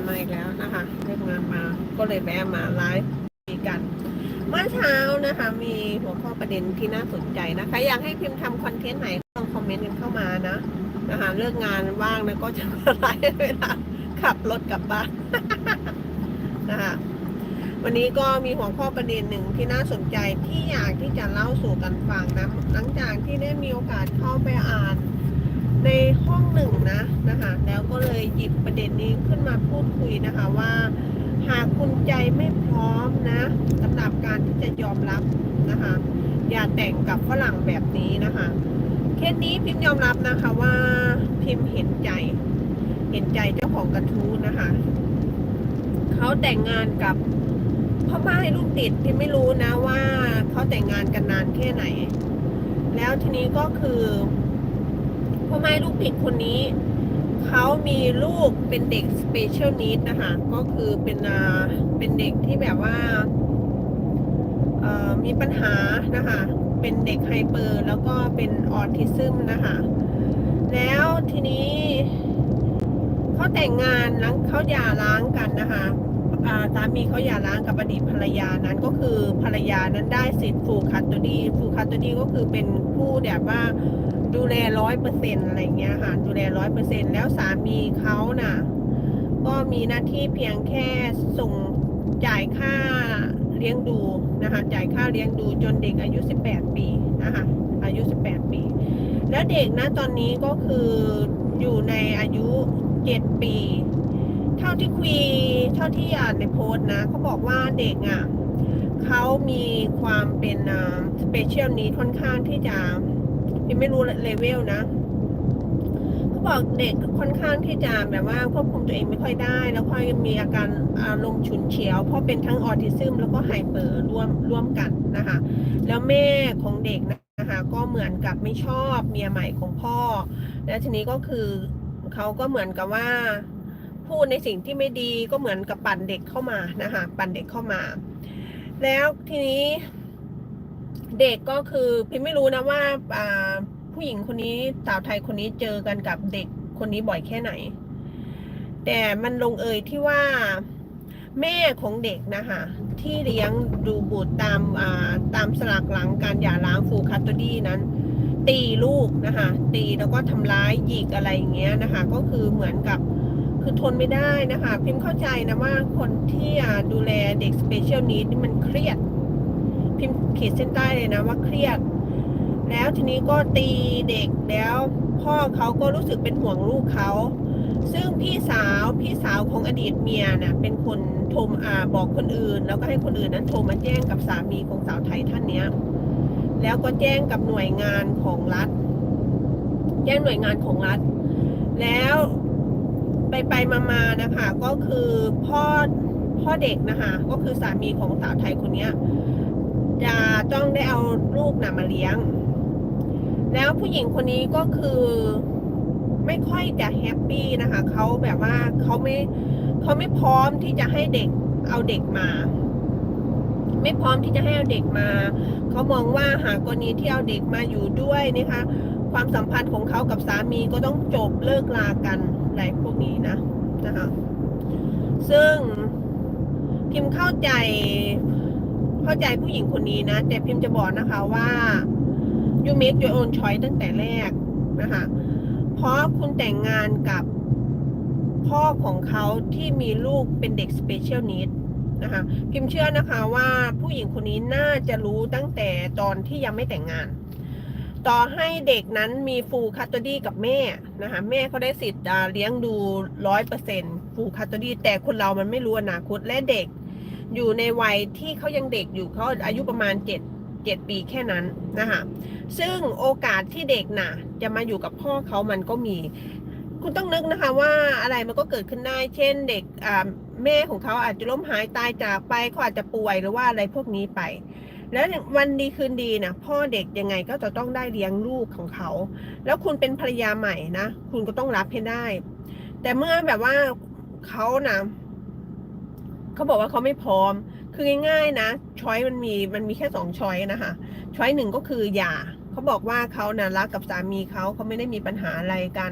านมาอีกแล้วนะคะเลิกงานมาก็เลยแวะมาไลฟ์คุยกันเมื่อเช้านะคะ มีหัวข้อประเด็นที่น่าสนใจนะคะ อยากให้พิมพ์ทำคอนเทนต์ไหนลองคอมเมนต์กันเข้ามานะนะคะเลิกงานว่างนะก็จะมาไลฟ์เวลาขับรถกลับบ้านนะคะวันนี้ก็มีหัวข้อประเด็นหนึ่งที่น่าสนใจที่อยากที่จะเล่าสู่กันฟังนะ หลังจากที่ได้มีโอกาสเข้าไปอ่านในห้องหนึ่งนะนะคะ หยิบประเด็นนี้ขึ้นมาพูดคุยนะคะว่า หากคุณใจไม่พร้อมนะสำหรับการที่จะยอมรับนะคะ อย่าแต่งกับฝรั่งแบบนี้นะคะเคสนี้พิมพ์ยอมรับนะคะว่าพิมพ์เห็นใจ เห็นใจเจ้าของกระทู้นะคะเขาแต่งงานกับพ่อไม้ลูกติดพิมไม่รู้นะว่าเขาแต่งงานกันนานแค่ไหน แล้วทีนี้ก็คือพ่อไม้ลูกผิดคนนี้ เขามีลูกเป็นเด็กสเปเชียลนิดนะคะ ก็คือเป็นอ่าเป็นเด็กที่แบบว่าเอ่อมีปัญหานะคะ เป็นเด็กไฮเปอร์แล้วก็เป็นออทิซึมนะคะ แล้วทีนี้เขาแต่งงานแล้วเขาหย่าร้างกันนะคะอาสามีเขาหย่าร้างกับอดีตภรรยานั้นก็คือภรรยานั้นได้สิทธิ์ฟูคัตตดีฟูคัตตดีก็คือเป็นผู้แบบว่า ดูแลร้อยเปอร์เซ็นต์อะไรเงี้ยค่ะดูแลร้อยเปอร์เซ็นต์แล้วสามีเขาน่ะ ก็มีหน้าที่เพียงแค่ส่งจ่ายค่าเลี้ยงดูนะคะจ่ายค่าเลี้ยงดูจนเด็กอายุ 18 ปีนะคะอายุ 18 ปี แล้วเด็กนะตอนนี้ก็คืออยู่ในอายุ 7 ปี เท่าที่คุยเท่าที่อ่านในโพสต์นะเขาบอกว่าเด็กอะเขามีความเป็นสเปเชียลนี้ค่อนข้างที่จะ ยังไม่รู้เลเวลนะเขาบอกเด็กค่อนข้างที่จะแบบว่าควบคุมตัวเองไม่ค่อยได้ แล้วก็มีอาการอารมณ์ฉุนเฉียว เพราะเป็นทั้งออทิซึมแล้วก็ไฮเปอร์ร่วมร่วมกันนะคะ แล้วแม่ของเด็กนะคะก็เหมือนกับไม่ชอบเมียใหม่ของพ่อ แล้วทีนี้ก็คือเขาก็เหมือนกับว่าพูดในสิ่งที่ไม่ดีก็เหมือนกับปั่นเด็กเข้ามานะคะปั่นเด็กเข้ามา แล้วทีนี้ เด็กก็คือพิมไม่รู้นะว่าผู้หญิงคนนี้สาวไทยคนนี้เจอกันกับเด็กคนนี้บ่อยแค่ไหน แต่มันลงเอยที่ว่าแม่ของเด็กนะคะที่เลี้ยงดูบุตรตามาตามสลากหลังการหย่าร้างฟูคัตตดี้นั้น ตีลูกนะคะตีแล้วก็ทำร้ายหยิกอะไรอย่างเงี้ยนะคะก็คือเหมือนกับคือทนไม่ได้นะคะพิมพ์เข้าใจนะว่าคนที่ดูแลเด็กสเปเชียลนีดนี่มันเครียด พิมพ์ขีดเส้นใต้เลยนะว่าเครียด แล้วทีนี้ก็ตีเด็กแล้วพ่อเขาก็รู้สึกเป็นห่วงลูกเขา ซึ่งพี่สาวพี่สาวของอดีตเมียน่ะเป็นคนโทรมาบอกคนอื่น แล้วก็ให้คนอื่นนั้นโทรมาแจ้งกับสามีของสาวไทยท่านเนี้ย แล้วก็แจ้งกับหน่วยงานของรัฐ แจ้งหน่วยงานของรัฐ แล้วไปไปมามานะคะ ก็คือพ่อพ่อเด็กนะคะ ก็คือสามีของสาวไทยคนเนี้ย จะต้องได้เอาลูกนะมาเลี้ยง แล้วผู้หญิงคนนี้ก็คือไม่ค่อยจะแฮปปี้นะคะเขาแบบว่าเขาไม่เขาไม่พร้อมที่จะให้เด็กเอาเด็กมา ไม่พร้อมที่จะให้เอาเด็กมาเขามองว่าหากกรณีที่เอาเด็กมาอยู่ด้วยนะคะ ความสัมพันธ์ของเขากับสามีก็ต้องจบเลิกลากันอะไรพวกนี้นะนะคะซึ่งพิมเข้าใจ เข้าใจผู้หญิงคนนี้นะ แต่พิมพ์จะบอกนะคะว่า you make your own choice ตั้งแต่แรกนะคะ เพราะคุณแต่งงานกับพ่อของเขาที่มีลูกเป็นเด็ก special need นะคะพิมพ์เชื่อนะคะว่าผู้หญิงคนนี้น่าจะรู้ตั้งแต่ตอนที่ยังไม่แต่งงาน ต่อให้เด็กนั้นมี full custody กับแม่นะคะแม่เขาได้สิทธิ์เลี้ยงดูร้อยเปอร์เซ็นต์ full custody แต่คนเรามันไม่รู้อนาคตและเด็ก อยู่ในวัยที่เขายังเด็กอยู่เขาอายุประมาณเจ็ดเจ็ดปีแค่นั้นนะคะซึ่งโอกาสที่เด็กน่ะ จะมาอยู่กับพ่อเขามันก็มี คุณต้องนึกนะคะว่าอะไรมันก็เกิดขึ้นได้ เช่นเด็กอ่าแม่ของเขาอาจจะล้มหายตายจากไปเขาอาจจะป่วยหรือว่าอะไรพวกนี้ไป แล้ววันดีคืนดีนะพ่อเด็กยังไงก็จะต้องได้เลี้ยงลูกของเขา แล้วคุณเป็นภรรยาใหม่นะ คุณก็ต้องรับให้ได้ แต่เมื่อแบบว่าเขานะ เขาบอกว่าเขาไม่พร้อม คือง่ายๆนะช้อยมันมีมันมีแค่สองช้อยนะคะช้อยหนึ่งก็คือหย่าเขาบอกว่าเขาน่ะรักกับสามีเขาเขาไม่ได้มีปัญหาอะไรกัน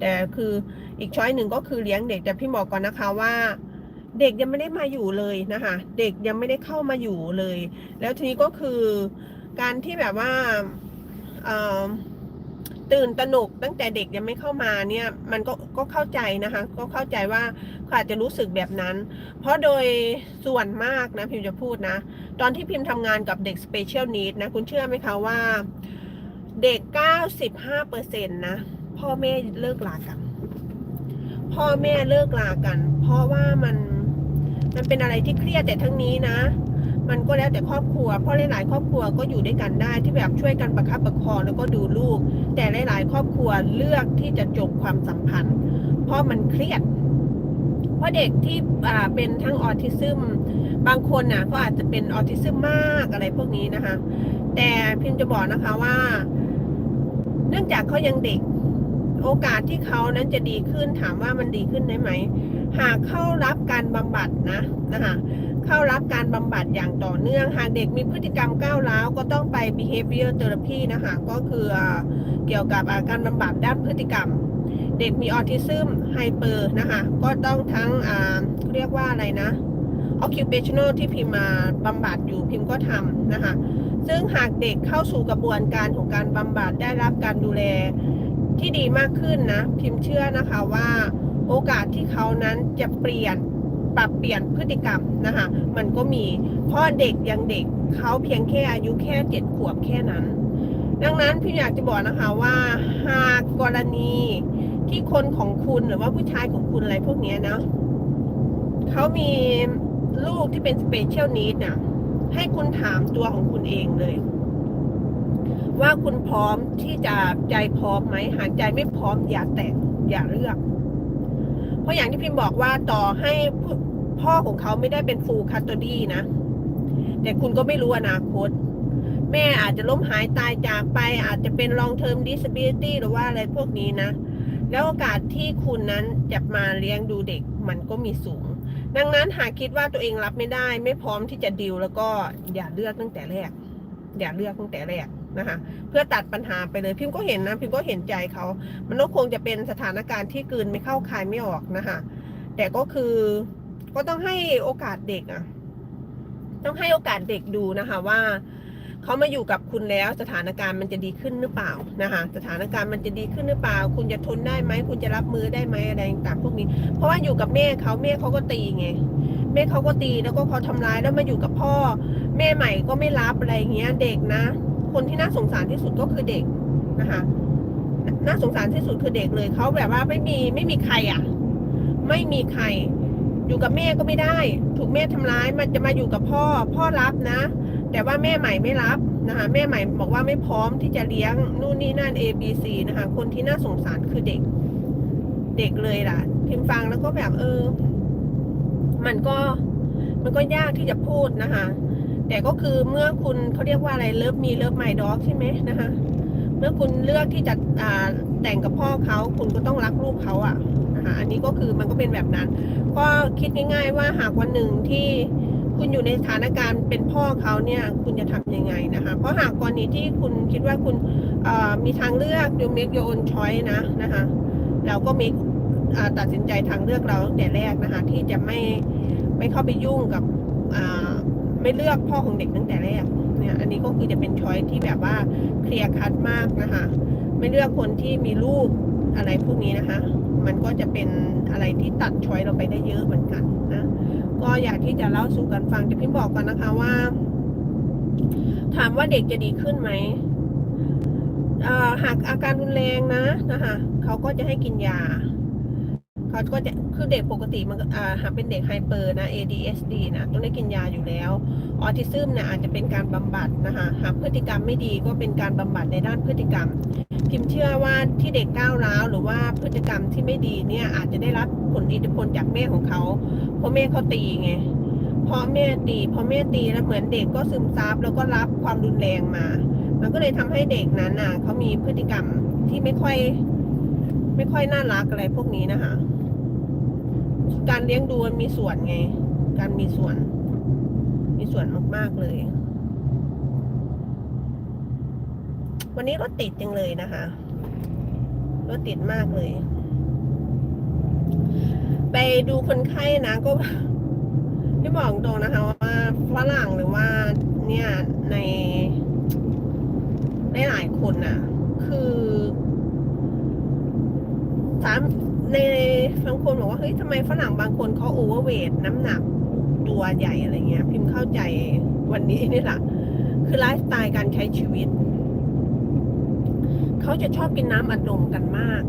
แต่คืออีกช้อยหนึ่งก็คือเลี้ยงเด็กแต่พี่บอกก่อนนะคะว่าเด็กยังไม่ได้มาอยู่เลยนะคะ เด็กยังไม่ได้เข้ามาอยู่เลย แล้วทีนี้ก็คือการที่แบบว่าเอ่อ ตื่นตระหนกตั้งแต่เด็กยังไม่เข้ามาเนี่ยมันก็ก็เข้าใจนะคะ ก็เข้าใจว่าเขาอาจจะรู้สึกแบบนั้น เพราะโดยส่วนมากนะพิมจะพูดนะ ตอนที่พิมพ์ทำงานกับเด็ก Special Need นะคุณเชื่อไหมคะว่า เด็ก 95%นะพ่อแม่เลิกลากัน พ่อแม่เลิกลากัน เพราะว่ามันมันเป็นอะไรที่เครียดแต่ทั้งนี้นะ มันก็แล้วแต่ครอบครัว เพราะหลายๆ ครอบครัวก็อยู่ด้วยกันได้ที่แบบช่วยกันประคับประคองแล้วก็ดูลูก แต่หลาย ๆ ครอบครัวเลือกที่จะจบความสัมพันธ์ เพราะมันเครียด เพราะเด็กที่เป็นทั้งออทิซึมบางคนน่ะก็อาจจะเป็นออทิซึมมากอะไรพวกนี้นะคะ แต่พิมจะบอกนะคะว่า เนื่องจากเขายังเด็กโอกาสที่เขานั้นจะดีขึ้นถามว่ามันดีขึ้นได้ไหม หากเข้ารับการบำบัดนะนะคะ เข้ารับการบำบัดอย่างต่อเนื่อง หากเด็กมีพฤติกรรมก้าวร้าวก็ต้องไป behavior therapy นะคะ ก็คือเกี่ยวกับอาการบำบัดด้านพฤติกรรม เด็กมีออทิซึมไฮเปอร์นะคะ ก็ต้องทั้งเรียกว่าอะไรนะ occupational ที่พิมมาบำบัดอยู่พิมก็ทำนะคะ ซึ่งหากเด็กเข้าสู่กระบวนการของการบำบัดได้รับการดูแลที่ดีมากขึ้นนะ พิมเชื่อนะคะว่าโอกาสที่เขานั้นจะเปลี่ยน ปรับเปลี่ยนพฤติกรรมนะคะมันก็มีเพราะเด็กยังเด็กเขาเพียงแค่อายุแค่เจ็ดขวบแค่นั้น ดังนั้นพี่อยากจะบอกนะคะว่าหากกรณีที่คนของคุณหรือว่าผู้ชายของคุณอะไรพวกนี้นะเขามีลูกที่เป็นสเปเชียลนีดน่ะ ให้คุณถามตัวของคุณเองเลย ว่าคุณพร้อมที่จะใจพร้อมไหมหากใจไม่พร้อมอย่าแต่งอย่าเลือก เพราะอย่างที่พิมพ์บอกว่าต่อให้ พ่อของเขาไม่ได้เป็นฟูลคัตตอดี้นะ แต่คุณก็ไม่รู้อนาคต แม่อาจจะล้มหายตายจากไป อาจจะเป็น long term disability หรือว่าอะไรพวกนี้นะ แล้วโอกาสที่คุณนั้นจะมาเลี้ยงดูเด็กมันก็มีสูง ดังนั้นหากคิดว่าตัวเองรับไม่ได้ ไม่พร้อมที่จะดิวแล้วก็อย่าเลือกตั้งแต่แรก อย่าเลือกตั้งแต่แรกนะคะเพื่อตัดปัญหาไปเลยพิมก็เห็นนะพิมก็เห็นใจเขา มันก็คงจะเป็นสถานการณ์ที่กืนไม่เข้าคายไม่ออกนะคะแต่ก็คือ ก็ต้องให้โอกาสเด็กอะต้องให้โอกาสเด็กดูนะคะว่าเขามาอยู่กับคุณแล้วสถานการณ์มันจะดีขึ้นหรือเปล่านะคะสถานการณ์มันจะดีขึ้นหรือเปล่า คุณจะทนได้ไหมคุณจะรับมือได้ไหมอะไรต่างพวกนี้ เพราะว่าอยู่กับแม่เขาแม่เขาก็ตีไงแม่เขาก็ตีแล้วก็เขาทำร้ายแล้วมาอยู่กับพ่อ แม่ใหม่ก็ไม่รับอะไรเงี้ยเด็กนะ คนที่น่าสงสารที่สุดก็คือเด็กนะคะน่าสงสารที่สุดคือเด็กเลยเขาแบบว่าไม่มีไม่มีใครอะ ไม่มีใคร อยู่กับแม่ก็ไม่ได้ ถูกแม่ทำร้ายมันจะมาอยู่กับพ่อ พ่อรับนะ แต่ว่าแม่ใหม่ไม่รับนะคะแม่ใหม่บอกว่าไม่พร้อมที่จะเลี้ยงนู่นนี่นั่น A B C นะคะ คนที่น่าสงสารคือเด็ก เด็กเลยล่ะพิมฟังแล้วก็แบบเออ มันก็มันก็ยากที่จะพูดนะคะ แต่ก็คือเมื่อคุณเขาเรียกว่าอะไรเลิฟมีเลิฟไมด็อกใช่ไหมนะคะ เมื่อคุณเลือกที่จะอ่าแต่งกับพ่อเขาคุณก็ต้องรักลูกเขาอะ่ะ นะคะอันนี้ก็คือมันก็เป็นแบบนั้น ก็คิดง่าย ๆ ว่าหากวันหนึ่งที่คุณอยู่ในสถานการณ์เป็นพ่อเขาเนี่ยคุณจะทำยังไงนะคะ เพราะหากกรณีที่คุณคิดว่าคุณมีทางเลือก you make your own choice นะนะคะเราก็ make อ่าตัดสินใจทางเลือกเราตั้งแต่แรกนะคะ ที่จะไม่ไม่เข้าไปยุ่งกับไม่เลือกพ่อของเด็กตั้งแต่แรกเนี่ยอันนี้ก็คือจะเป็นช้อยที่แบบว่าเคลียร์คัดมากนะคะ ไม่เลือกคนที่มีลูก อะไรพวกนี้นะคะ มันก็จะเป็นอะไรที่ตัดช้อยเราไปได้เยอะเหมือนกันนะ ก็อยากที่จะเล่าสู่กันฟังจะพิมพ์บอกก่อนนะคะว่า ถามว่าเด็กจะดีขึ้นไหมอ่าหากอาการรุนแรงนะนะคะเขาก็จะให้กินยา เขาก็จะคือเด็กปกติมันก็อ่าหากเป็นเด็กไฮเปอร์นะ ADHD นะต้องได้กินยาอยู่แล้วออทิซึมเนี่ยอาจจะเป็นการบำบัดนะคะหากพฤติกรรมไม่ดีก็เป็นการบำบัดในด้านพฤติกรรม พิมเชื่อว่าที่เด็กก้าวร้าวหรือว่าพฤติกรรมที่ไม่ดีเนี่ยอาจจะได้รับผลอิทธิพลจากแม่ของเขาเพราะแม่เขาตีไงเพราะแม่ตีพอแม่ตีแล้วเหมือนเด็กก็ซึมซับแล้วก็รับความรุนแรงมา มันก็เลยทำให้เด็กนั้นน่ะเขามีพฤติกรรมที่ไม่ค่อย ไม่ค่อยน่ารักอะไรพวกนี้นะคะ การเลี้ยงดูมันมีส่วนไง การมีส่วน มีส่วนมาก ๆ เลย วันนี้รถติดจังเลยนะคะ รถติดมากเลย ไปดูคนไข้นะก็ที่บอกตรงนะคะว่าฝรั่งหรือว่าเนี่ยในในหลายคนน่ะ คือสาม ในบางคนบอกว่าเฮ้ยทำไมฝรั่งบางคนเขาโอเวอร์เวทน้ำหนักตัวใหญ่อะไรเงี้ย พิมพ์เข้าใจวันนี้นี่แหละคือไลฟ์สไตล์การใช้ชีวิต เขาจะชอบกินน้ำอัดลมกันมาก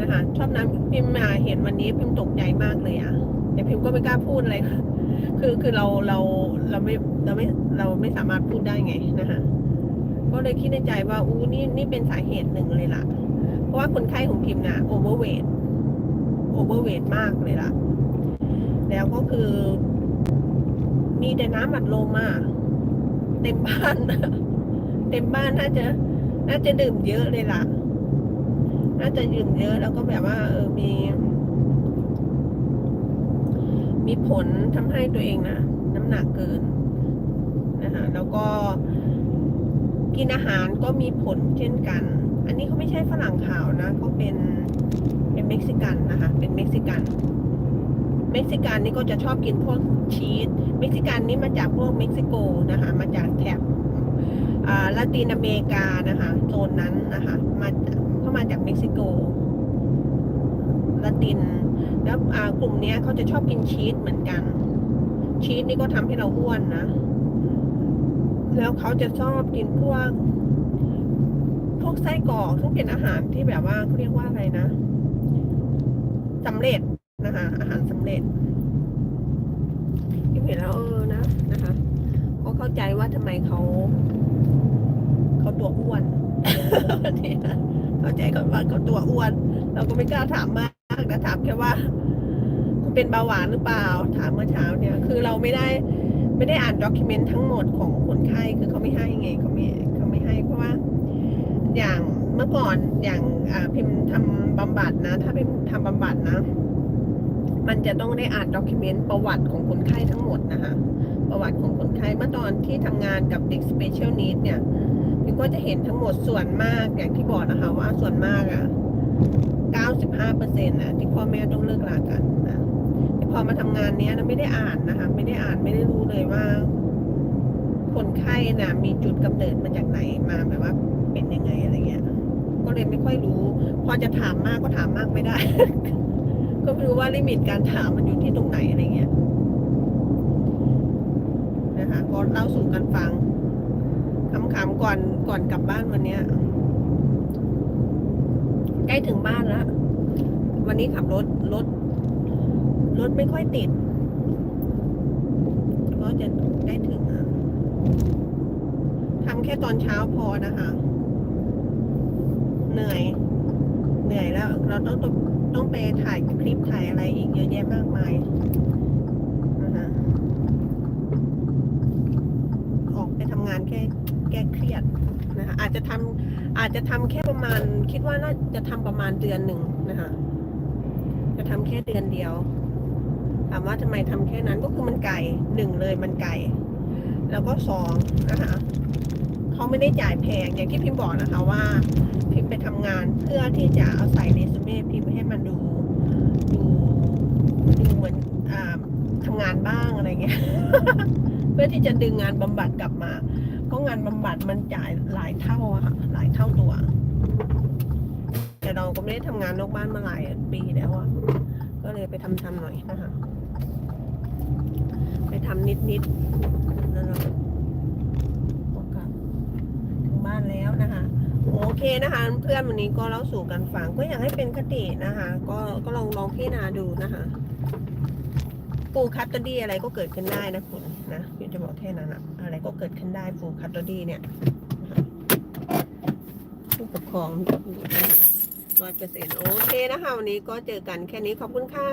นะคะชอบน้ำพิมพ์มาเห็นวันนี้พิมพ์ตกใจมากเลยอะแต่พิมพ์ก็ไม่กล้าพูดอะไรคือคือเราเราเราไม่เราไม่เราไม่สามารถพูดได้ไงนะคะก็เลยคิดในใจว่าอู้นี่นี่เป็นสาเหตุหนึ่งเลยล่ะ เพราะว่าคนไข้ของพิมพ์นะโอเวอร์เวทโอเวอร์เวทมากเลยล่ะ แล้วก็คือ มีแต่น้ำอัดลมมาเต็มบ้านเต็มบ้านน่าจะ น่าจะดื่มเยอะเลยล่ะ น่าจะดื่มเยอะแล้วก็แบบว่า เออมี มีผลทำให้ตัวเองนะน้ำหนักเกินนะคะแล้วก็กินอาหารก็มีผลเช่นกัน อันนี้เขาไม่ใช่ฝรั่งขาวนะเขาเป็นเป็นเม็กซิกันนะคะ เป็นเม็กซิกัน เม็กซิกันนี่ก็จะชอบกินพวกชีส เม็กซิกันนี่มาจากพวกเม็กซิโกนะคะ มาจากแถบอ่าลาตินอเมริกานะคะโซนนั้นนะคะมาเข้ามาจากเม็กซิโกลาติน แล้วกลุ่มนี้เขาจะชอบกินชีสเหมือนกัน ชีสนี่ก็ทำให้เราอ้วนนะ แล้วเขาจะชอบกินพวก พวกไส้กรอกซึ่งเป็นอาหารที่แบบว่าเขาเรียกว่าอะไรนะสำเร็จนะคะ อาหารสำเร็จที่เห็นแล้วเออนะนะคะก็เข้าใจว่าทำไมเขาเขาตัวอ้วนเข้าใจก่อนว่าเขาตัวอ้วน เราก็ไม่กล้าถามมากนะถามแค่ว่าคุณเป็นเบาหวานหรือเปล่า ถามเมื่อเช้าเนี่ย คือเราไม่ได้ไม่ได้อ่านด็อกิเมนต์ทั้งหมดของคนไข้คือเขาไม่ให้ไงเขาไม่เขาไม่ให้เพราะว่า อย่างเมื่อก่อนอย่างพิมพ์ทำบำบัดนะ ถ้าพิมพ์ทำบำบัดนะ มันจะต้องได้อ่านด็อกิเมนต์ประวัติของคนไข้ทั้งหมดนะคะประวัติของคนไข้เมื่อตอนที่ทำงานกับเด็ก Special Needs เนี่ยพิมก็จะเห็นทั้งหมดส่วนมากอย่างที่บอกนะคะว่าส่วนมากอะ95เปอร์เซ็นต์นะที่พ่อแม่ต้องเลิกลากันนะแต่พอมาทำงานเนี้ยนะไม่ได้อ่านนะคะ ไม่ได้อ่านไม่ได้รู้เลยว่า คนไข้น่ะมีจุดกำเนิดมาจากไหนมาแบบว่า เป็นยังไงอะไรเงี้ย ก็เลยไม่ค่อยรู้ พอจะถามมากก็ถามมากไม่ได้ ก็ไม่รู้ว่าลิมิตการถามมันอยู่ที่ตรงไหนอะไรเงี้ยนะคะก็เล่าสู่กันฟังคำๆก่อนก่อนกลับบ้านวันเนี้ยใกล้ถึงบ้านแล้ว วันนี้ขับรถรถรถไม่ค่อยติด ก็จะใกล้ถึงทำแค่ตอนเช้าพอนะคะ เหนื่อย เหนื่อยแล้ว เราต้องต้องต้องไปถ่ายคลิปถ่ายอะไรอีกเยอะแยะมากมายนะคะออกไปทำงานแค่แก้เครียดนะคะอาจจะทำอาจจะทำแค่ประมาณ คิดว่าน่าจะทำประมาณเดือนหนึ่งนะคะ จะทำแค่เดือนเดียวถามว่าทำไมทำแค่นั้นก็คือมันไก่หนึ่งเลยมันไก่ แล้วก็สองนะคะ เขาไม่ได้จ่ายแพงอย่างที่พิมพ์บอกนะคะว่า พิมพ์ไปทำงานเพื่อที่จะเอาใส่เรซูเม่พิมพ์ให้มันดูดูดูเหมือนอ่าทำงานบ้างอะไรเงี้ย เพื่อที่จะดึงงานบำบัดกลับมาเพราะงานบำบัดมันจ่ายหลายเท่าอะค่ะหลายเท่าตัว แต่เราก็ไม่ได้ทำงานนอกบ้านมาหลายปีแล้วอะก็เลยไปทำทำหน่อยนะคะไปทำนิดนิดๆแล้วเราก็กลับถึง บ้านแล้วนะคะ โอเคนะคะ เพื่อนวันนี้ก็เล่าสู่กันฟังก็อยากให้เป็นคตินะคะ ก็ก็ลองลองพิจารณาดูนะคะฟูคัตเตอรี่อะไรก็เกิดขึ้นได้นะคุณนะพี่จะบอกแค่นั้นอะอะไรก็เกิดขึ้นได้ฟูคัตเตอรี่เนี่ยนะคะผู้ปกครองร้อยเปอร์เซ็นต์โอเคนะคะวันนี้ก็เจอกันแค่นี้ขอบคุณค่ะ